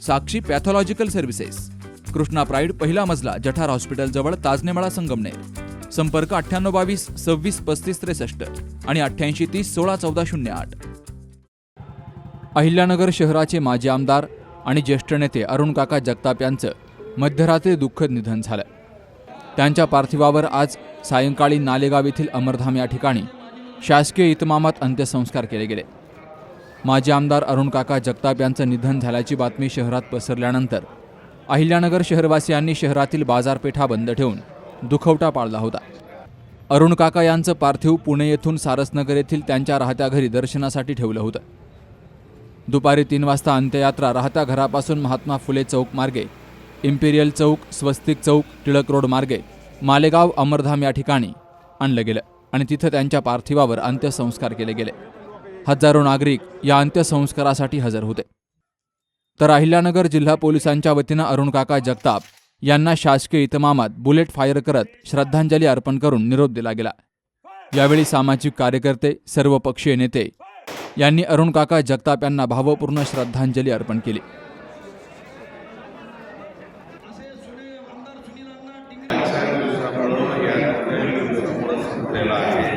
Sakshi pathological services. Krishna pride पहिला मजला जठार हॉस्पिटलजवळ ताजनेमाळा संगमनेर. संपर्क अठ्ठ्याण्णव बावीस सव्वीस पस्तीस त्रेसष्ट आणि अठ्ठ्याऐंशी तीस सोळा चौदा शून्य आठ. अहिल्यानगर शहराचे माजी आमदार आणि ज्येष्ठ नेते अरुण काका जगताप यांचं मध्यरात्री दुःखद निधन झालं. त्यांच्या पार्थिवावर आज सायंकाळी नालेगाव येथील अमरधाम या ठिकाणी शासकीय इतमामात अंत्यसंस्कार केले गेले. माजी आमदार अरुण काका जगताप यांचं निधन झाल्याची बातमी शहरात पसरल्यानंतर अहिल्यानगर शहरवासियांनी शहरातील बाजारपेठा बंद ठेवून दुखवटा पाळला होता. अरुण काका यांचं पार्थिव पुणे येथून सारसनगर येथील त्यांच्या राहत्या घरी दर्शनासाठी ठेवलं होतं. दुपारी तीन वाजता अंत्ययात्रा राहत्या घरापासून महात्मा फुले चौक मार्गे इम्पिरियल चौक स्वस्तिक चौक टिळक रोड मार्गे मालेगाव अमरधाम या ठिकाणी आणलं गेलं आणि तिथं त्यांच्या पार्थिवावर अंत्यसंस्कार केले गेले. हजारो नागरिक या अंत्यसंस्कारासाठी हजर होते. तर अहिल्यानगर जिल्हा पोलिसांच्या वतीनं अरुण काका जगताप यांना शासकीय इतमामात बुलेट फायर करत श्रद्धांजली अर्पण करून निरोप दिला गेला. यावेळी सामाजिक कार्यकर्ते सर्वपक्षीय नेते यांनी अरुण काका जगताप यांना भावपूर्ण श्रद्धांजली अर्पण केली संपलेला आहे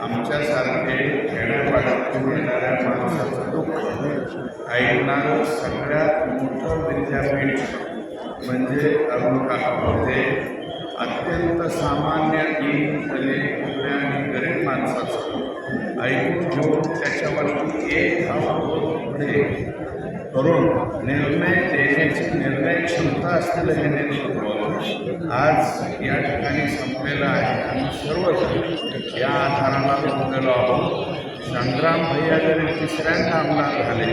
आमच्यासारखे खेड्यापाड्यातून येणाऱ्या माणसाचं दुःख सगळ्यात मोठं विद्यापीठ म्हणजे अरुण होते अत्यंत सामान्य दीन कले उभ्या आणि गरीब माणसाचं. ऐकून घेऊन त्याच्यावरती एक धाव पुढे. करून निर्णय देण्याची निर्णय क्षमता असलेलं हे नेतृत्व आज या ठिकाणी संपलेलं आहे. आणि सर्वजण या आधाराला बसलेलो आहोत. संग्राम भैया जरी तिसऱ्यांदा आमदार झाले.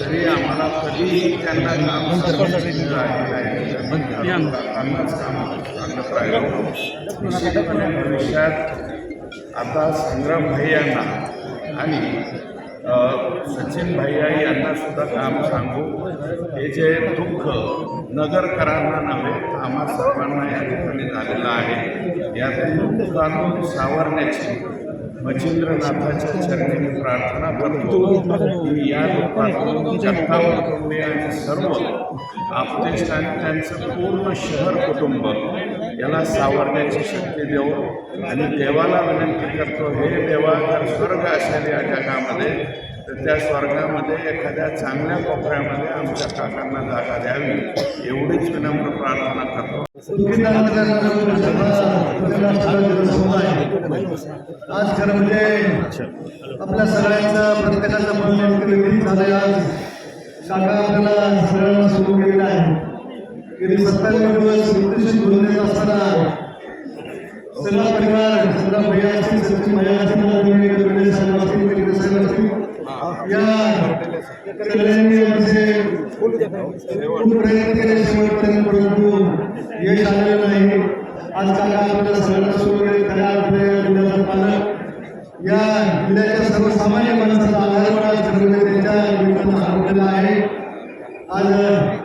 तरी आम्हाला कधीही त्यांना काम सांगितलं आहे कामाच काम सांगत निश्चितपणे भविष्यात आता संग्राम भैयांना आणि सचिन भैया यांना सुद्धा काम सांगू. हे जे दुःख नगरकरांना नव्हे आम्हा सर्वांना या ठिकाणी झालेलं आहे. यातून दुःखातून सावरण्याची मच्छिंद्रनाथाच्या चरणी मी प्रार्थना करतो. की या दुःखातून जगताप आणि सर्व आपतेष्ट आणि त्यांचं पूर्ण शहर कुटुंब याला सावरण्याची शक्ती देऊ आणि देवाला विनंती करतो हे देवा जर स्वर्ग असेल या जगामध्ये तर त्या स्वर्गामध्ये एखाद्या चांगल्या कोपऱ्यामध्ये आमच्या काकांना जागा द्यावी. एवढीच विनम्र प्रार्थना करतो. आज खरं म्हणजे आपल्या सगळ्यांचं प्रत्येकाचं मन व्यक्त झालंय आज. शाखा आपल्याला सगळ्यांना सुरू केलेला आहे. गेली सत्तावीस दिवस मृत्यूशी बोलून येत असताना सगळा परिवार सगळा भैया असतील सचिन मया असतील आदरणीय असतील मेडिकल असतील या सगळ्यांनी आमचे खूप प्रयत्न केले शेवटपर्यंत परंतु यश आलेलं नाही. आज काका आपल्याला सगळ्यांना सुरू खऱ्या अर्थाने या जिल्ह्याचा पालक या जिल्ह्याच्या सर्वसामान्य माणसाचा आधार आज ठरवले त्यांच्या निमित्तानं हरवलेला आहे आज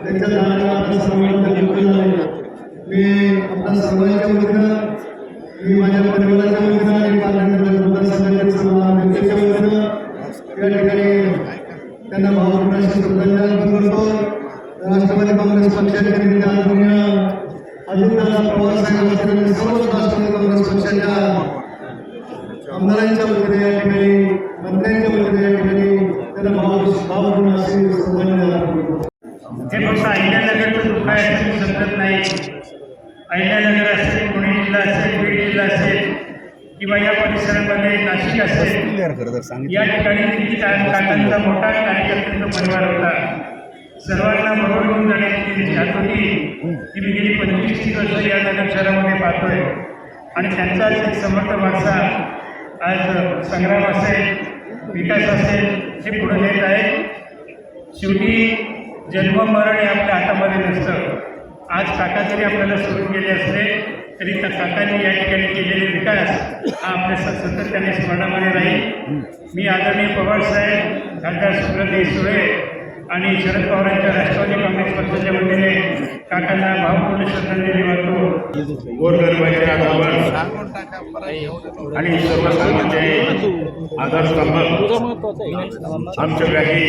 त्यांच्या जाण्याला आपल्या सर्वांना दुःख झाले मी आपल्या सर्वांच्या वतीनं मी माझ्या परिवाराच्या वतीनं आणि वतीनं या ठिकाणी त्यांना भावपूर्ण श्रद्धांजली अर्पण करतो राष्ट्रवादी काँग्रेस पक्षाच्या नेते अजितदादा पवार साहेब आणि सर्वच राष्ट्रवादी काँग्रेस पक्षाच्या आमदारांच्या वतीने या ठिकाणी मंत्र्यांच्या वतीने या ठिकाणी त्यांना भाव भावपूर्ण अशी श्रद्धांजली अर्पण करतो हे फक्त अहिल्यानगरचं दुःख आहे असं मी समजत नाही अहिल्यानगर असेल पुणे जिल्हा असेल बीड जिल्हा असेल किंवा या परिसरामध्ये नाशिक असेल या ठिकाणी काकांचा मोठा कार्यकर्त्यांचा परिवार होता. सर्वांना बरोबर घेऊन जाण्याची त्यांची हात की मी गेली पंचवीस तीस वर्ष या नगर शहरामध्ये पाहतोय. आणि त्यांचाच एक समर्थ वारसा आज संग्राम असेल विकास असेल हे पुढे नेत आहे शेवटी जन्म मरण हे आपल्या हातामध्ये नसतं. आज काका जरी आपल्याला सोडून गेले असले तरी त्या काकांनी या ठिकाणी केलेले विकास हा आपल्या सातत्याने स्मरणामध्ये राहील. मी आदरणीय पवारसाहेब खासदार सुब्रत सुळे आणि शरद पवारांच्या राष्ट्रवादी काँग्रेस पक्षाच्या वतीने काकांना भावपूर्ण श्रद्धांजली वाहतो. गोरगरिबाचे आधार आणि सर्वसामान्य आधारस्तंभ आमच्या व्याही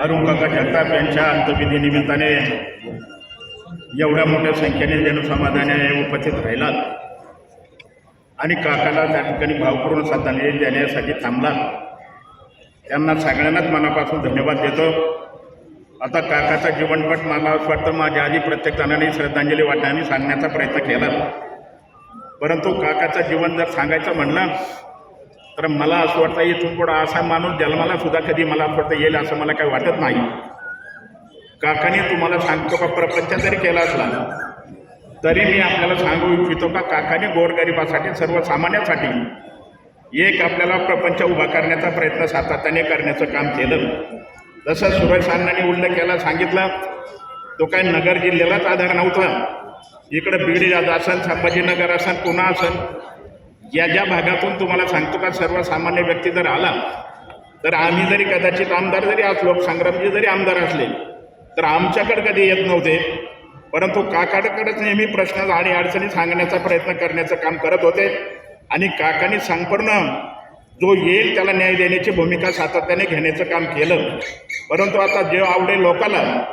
अरुण काका जगताप यांच्या अंतविधी निमित्ताने एवढ्या मोठ्या संख्येने जनसमाधाने उपस्थित राहिलात. आणि काकाला त्या ठिकाणी भावपूर्ण श्रद्धांजली देण्यासाठी थांबला. त्यांना सगळ्यांनाच मनापासून धन्यवाद देतो. आता काकाचा जीवनपट मला असं वाटतं माझ्या आधी प्रत्येक जणांनी श्रद्धांजली वाटण्याने सांगण्याचा प्रयत्न केला. परंतु काकाचं जीवन जर सांगायचं म्हणलं तर मला असं वाटतं इथून पुढं असा माणूस जन्माला सुद्धा कधी मला असं वाटतं येईल असं मला काही वाटत नाही. काकाने तुम्हाला सांगतो का? प्रपंच जरी केला असला तरी मी आपल्याला सांगू इच्छितो का? काकाने गोरगरिबासाठी सर्वसामान्यासाठी एक आपल्याला प्रपंच उभा करण्याचा प्रयत्न सातत्याने करण्याचं काम केलं. जसं सुरेश अण्णांनी उल्लेख केला सांगितलं तो काय नगर जिल्ह्यालाच आधार नव्हता. इकडं बीड असन संभाजीनगर असन पुन्हा असन या ज्या भागातून तुम्हाला सांगतो का सर्वसामान्य व्यक्ती जर आला तर आम्ही जरी कदाचित आमदार जरी असलो संग्रामजी जरी आमदार असले तर आमच्याकडे कधी येत नव्हते. परंतु काकाकडेच नेहमी प्रश्न आणि अडचणी सांगण्याचा प्रयत्न करण्याचं काम करत होते. आणि काकांनी संपूर्ण जो येईल त्याला न्याय देण्याची भूमिका सातत्याने घेण्याचं काम केलं. परंतु आता जे आवडे लोकाला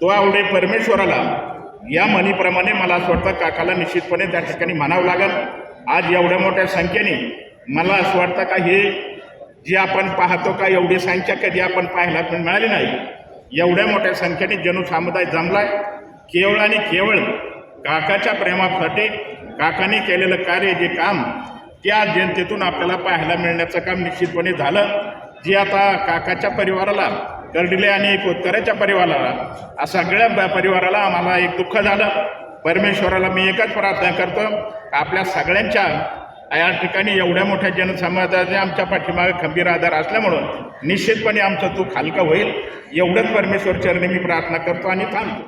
तो आवडे परमेश्वराला या म्हणीप्रमाणे मला असं वाटतं काकाला निश्चितपणे त्या ठिकाणी म्हणावं लागेल. आज एवढ्या मोठ्या संख्येने मला असं वाटतं का हे जे आपण पाहतो का एवढी संख्या कधी आपण पाहायला पण मिळाली नाही. एवढ्या मोठ्या संख्येने जनसमुदाय जमलाय. केवळ आणि केवळ काकाच्या प्रेमासाठी काकाने केलेलं कार्य जे काम त्या जनतेतून आपल्याला पाहायला मिळण्याचं काम निश्चितपणे झालं. जे आता काकाच्या परिवाराला कर्डिले आणि कोतकऱ्याच्या परिवाराला आ सगळ्या ब- परिवाराला आम्हाला एक दुःख झालं. परमेश्वराला मी एकच प्रार्थना करतो. आपल्या सगळ्यांच्या या ठिकाणी एवढ्या मोठ्या जनसमाजाचे आमच्या पाठीमागे खंबीर आधार असल्यामुळं निश्चितपणे आमचं तूक हलकं होईल. एवढंच परमेश्वर चरणी मी प्रार्थना करतो आणि थांबतो.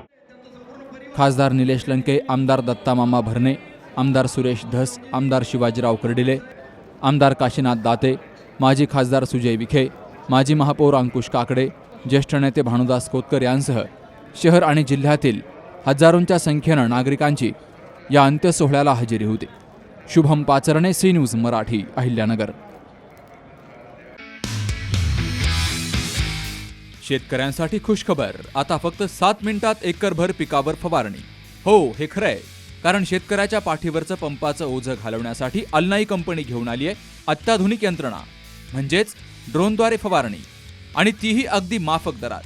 खासदार निलेश लंके आमदार दत्तामामा भरणे आमदार सुरेश धस आमदार शिवाजीराव कर्डिले आमदार काशीनाथ दाते माजी खासदार सुजय विखे माजी महापौर अंकुश काकडे ज्येष्ठ नेते भानुदास कोतकर यांसह शहर आणि जिल्ह्यातील हजारोंच्या संख्येनं नागरिकांची या अंत्यसोहळ्याला हजेरी होती. Shubham Pacharne C news Marathi Ahilyanagar. शेतकऱ्यांसाठी खुशखबर. आता फक्त सात मिनिटात एकरभर पिकावर फवारणी. हो हे खरं आहे कारण शेतकऱ्याच्या पाठीवरचं पंपाचं ओझं घालवण्यासाठी अल्नाई कंपनी घेऊन आली आहे अत्याधुनिक यंत्रणा. म्हणजेच ड्रोनद्वारे फवारणी. आणि तीही अगदी माफक दरात.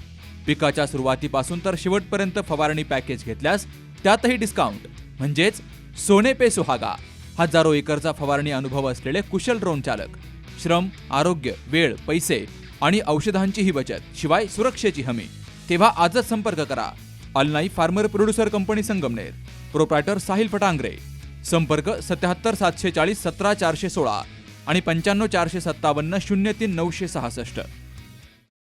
पिकाच्या सुरुवातीपासून तर शेवटपर्यंत फवारणी पॅकेज घेतल्यास त्यातही डिस्काउंट. म्हणजेच सोने पे सुहागा. हजारो एकरचा फवारणी अनुभव असलेले कुशल ड्रोन चालक. श्रम आरोग्य वेळ पैसे आणि औषधांचीही बचत शिवाय सुरक्षेची हमी. तेव्हा आजच संपर्क करा. Alnai farmer producer company Sangamner. Proprietor Sahil Phatangare. संपर्क सत्याहत्तर सातशे चाळीस सतरा चारशे सोळा आणि पंच्याण्णव चारशे सत्तावन्न शून्य तीन नऊशे सहासष्ट.